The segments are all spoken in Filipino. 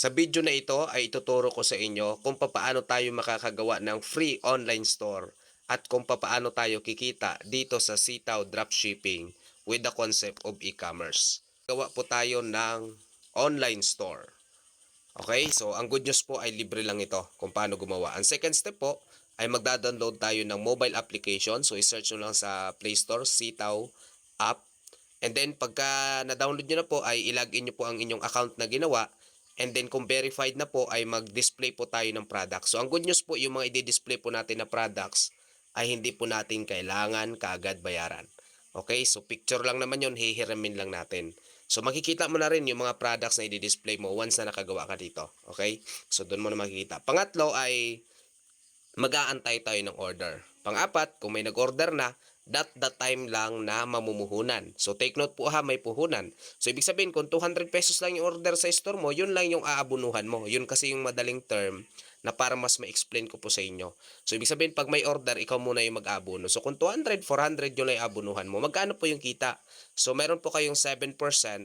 Sa video na ito ay ituturo ko sa inyo kung papaano tayo makakagawa ng free online store at kung papaano tayo kikita dito sa Sitaw Dropshipping with the concept of e-commerce. Gawa po tayo ng online store. Okay, so ang good news po ay libre lang ito kung paano gumawa. Ang second step po ay magda-download tayo ng mobile application. So i-search nyo lang sa Play Store, Sitaw app. And then pagka na-download nyo na po ay ilagin nyo po ang inyong account na ginawa. And then kung verified na po ay mag-display po tayo ng products. So ang good news po yung mga i-display po natin na products ay hindi po natin kailangan kaagad bayaran. Okay, so picture lang naman yun, hihiramin lang natin. So makikita mo na rin yung mga products na i-display mo once na nakagawa ka dito. Okay? So doon mo na makikita. Pangatlo ay mag-aantay tayo ng order. Pang-apat, kung may nag-order na, that the time lang na mamumuhunan. So take note po ha, may puhunan. So ibig sabihin, kung 200 pesos lang yung order sa store mo, yun lang yung aabunuhan mo. Yun kasi yung madaling term na para mas ma-explain ko po sa inyo. So ibig sabihin, pag may order, ikaw muna yung mag-abuno. So kung 200, 400 yun lang yung abunuhan mo, magkano po yung kita? So meron po kayong 7%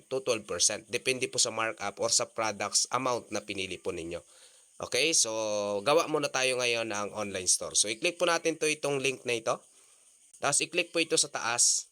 to 12%. Depende po sa markup or sa products amount na pinili po ninyo. Okay, so gawa muna tayo ngayon ng online store. So i-click po natin to itong link na ito. Tapos i-click po ito sa taas.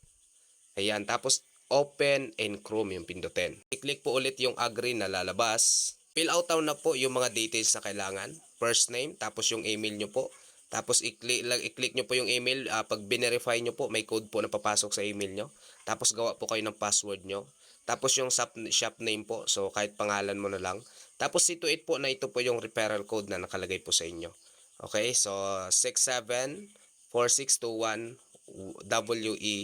Ayan, tapos open in Chrome yung pindutin. I-click po ulit yung agree na lalabas. Fill out down na po yung mga details na kailangan. First name, tapos yung email nyo po. Tapos i-click, i-click nyo po yung email. Ah, pag binerify nyo po, may code po na papasok sa email nyo. Tapos gawa po kayo ng password nyo. Tapos yung shop, shop name po. So kahit pangalan mo na lang. Tapos situate po na ito po yung referral code na nakalagay po sa inyo. Okay, so 674621 WE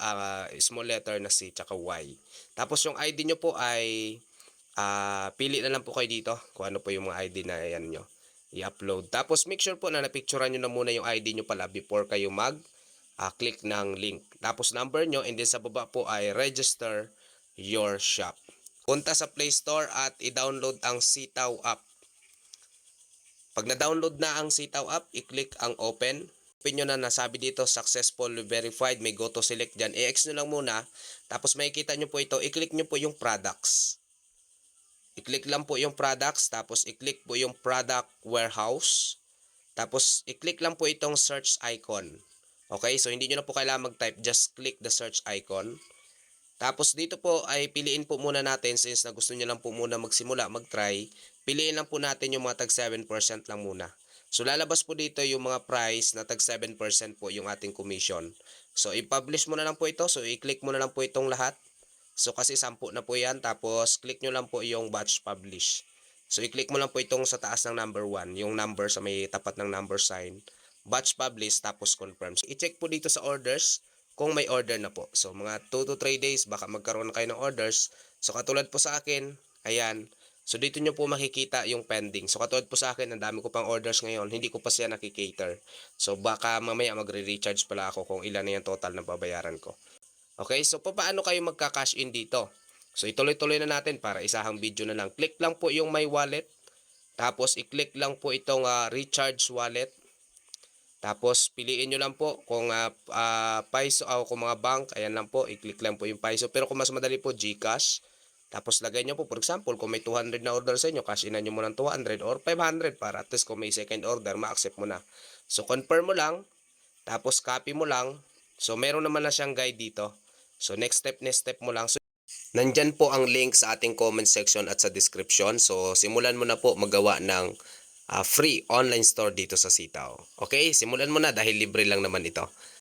uh, small letter na C tsaka Y. Tapos yung ID nyo po ay ah, pili na lang po kayo dito kung ano po yung mga ID na yan nyo i-upload. Tapos make sure po na napicturean nyo na muna yung ID nyo pala before kayo mag ah, click ng link. Tapos number nyo and then sa baba po ay register your shop. Punta sa Play Store at i-download ang Sitaw app. Pag na-download na ang Sitaw app, i-click ang open. Nyo na nasabi dito, successful verified, may go to select dyan. I-X nyo lang muna. Tapos makikita nyo po ito, i-click nyo po yung products. I-click lang po yung products, tapos i-click po yung product warehouse. Tapos i-click lang po itong search icon. Okay, so hindi nyo na po kailangan mag-type, just click the search icon. Tapos dito po ay piliin po muna natin since na gusto nyo lang po muna magsimula, mag-try. Piliin lang po natin yung mga tag 7% lang muna. So lalabas po dito yung mga price na tag 7% po yung ating commission. So i-publish mo na lang po ito. So i-click mo na lang po itong lahat. So kasi 10 na po yan. Tapos click nyo lang po yung batch publish. So i-click mo lang po itong sa taas ng number 1. Yung number sa may tapat ng number sign. Batch publish tapos confirm. So i-check po dito sa orders kung may order na po. So mga 2 to 3 days baka magkaroon na kayo ng orders. So katulad po sa akin, ayan. So dito nyo po makikita yung pending. So katulad po sa akin, ang dami ko pang orders ngayon, hindi ko pa siya nakikater. So baka mamaya magre-recharge pala ako kung ilan na yung total na babayaran ko. Okay, so paano kayo magka-cash in dito? So ituloy-tuloy na natin para isahang video na lang. Click lang po yung my wallet. Tapos i-click lang po itong ah, recharge wallet. Tapos piliin nyo lang po kung uh, Paiso o kung mga bank, ayan lang po, i-click lang po yung Paiso. Pero kung mas madali po, GCash. Tapos lagay nyo po, for example, kung may 200 na order sa inyo, cash in nyo mo ng 200 or 500 para at least kung may second order, ma-accept mo na. So confirm mo lang, tapos copy mo lang. So meron naman na siyang guide dito. So next step, next step mo lang. So, Nandyan po ang link sa ating comment section at sa description. So simulan mo na po magawa ng ah, free online store dito sa Sitaw. Okay, simulan mo na dahil libre lang naman ito.